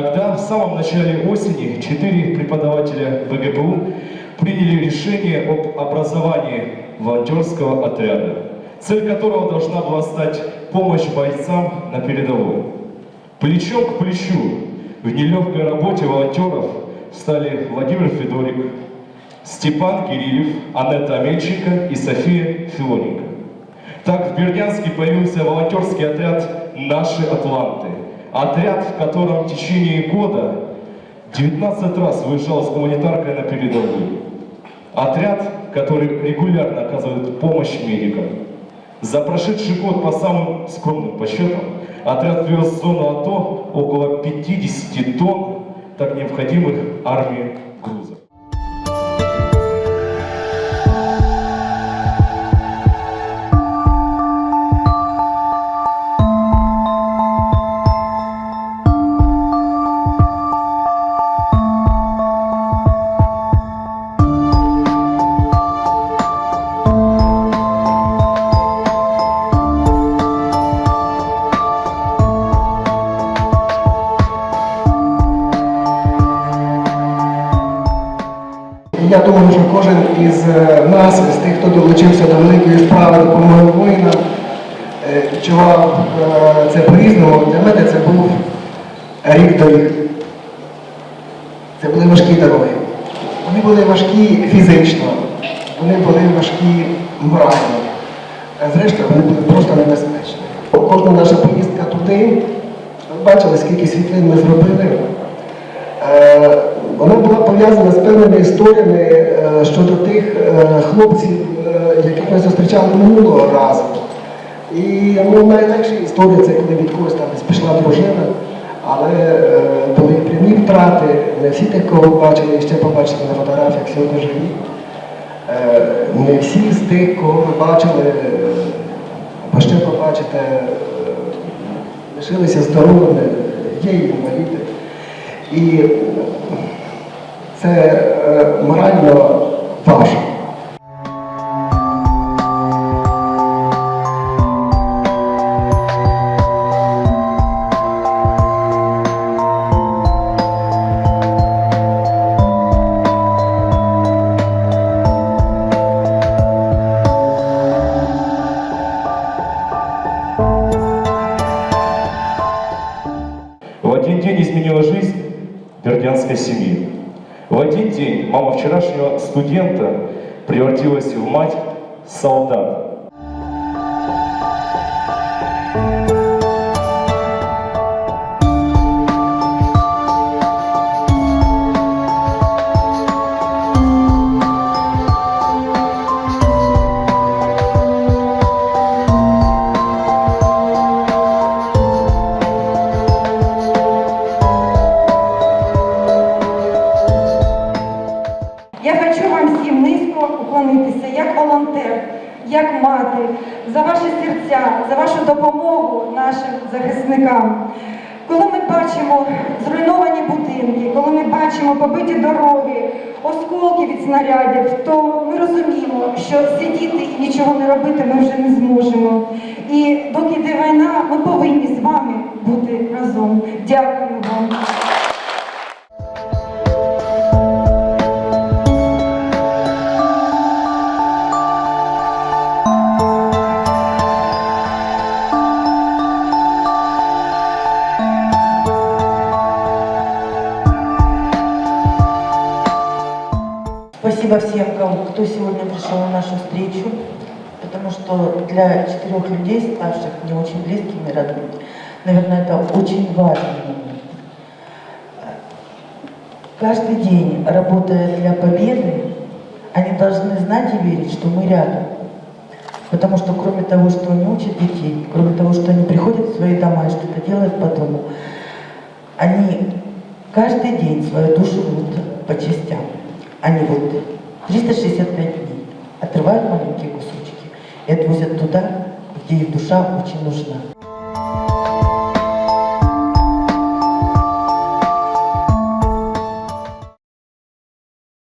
Тогда, в самом начале осени, четыре преподавателя ВГПУ приняли решение об образовании волонтерского отряда, цель которого должна была стать помощь бойцам на передовой. Плечом к плечу в нелегкой работе волонтеров стали Владимир Федорик, Степан Кириллев, Анетта Амельченко и София Филоненко. Так в Бердянске появился волонтерский отряд «Наши Атланты». Отряд, в котором в течение года 19 раз выезжал с гуманитаркой на передовую. Отряд, который регулярно оказывает помощь медикам. За прошедший год, по самым скромным подсчетам, отряд вез в зону АТО около 50 тонн так необходимых армии Я думаю, що кожен із е, нас, з тих, хто долучився до великої справи допомоги воїнам, е, відчував е, це по-різному. Для мене це був рік доріг. Це були важкі дороги. Вони були важкі фізично, вони були важкі морально. Зрештою, вони були просто небезпечні. Кожна наша поїздка туди, ви бачили, скільки світлин ми зробили. Вона була пов'язана з певними історіями е, щодо тих е, хлопців, е, яких ми зустрічали минулого разу. І ну, найлегша історія це коли від когось там пішла дружина, але були прямі втрати. Не всі тих, кого бачили, і ще побачили на фотографіях сьогодні живі. Не всі з тих, кого ви бачили, або ще побачите, лишилися здоровими, є інваліди. І це е, морально важко. Один день изменила жизнь бердянской семьи. В один день мама вчерашнего студента превратилась в мать солдата. Уклонитися як волонтер, як мати, за ваші серця, за вашу допомогу нашим захисникам. Коли ми бачимо зруйновані будинки, коли ми бачимо побиті дороги, осколки від снарядів, то ми розуміємо, що сидіти і нічого не робити ми вже не зможемо. І доки йде війна, ми повинні з вами бути разом. Дякую вам. Спасибо всем, кто сегодня пришел на нашу встречу, потому что для четырех людей, ставших не очень близкими, родными, наверное, это очень момент. Каждый день, работая для победы, они должны знать и верить, что мы рядом. Потому что кроме того, что они учат детей, кроме того, что они приходят в свои дома и что-то делают по дому, они каждый день свою душу рвут по частям. Они вот 365 дней отрывают маленькие кусочки. И отвозят туда, где их душа очень нужна.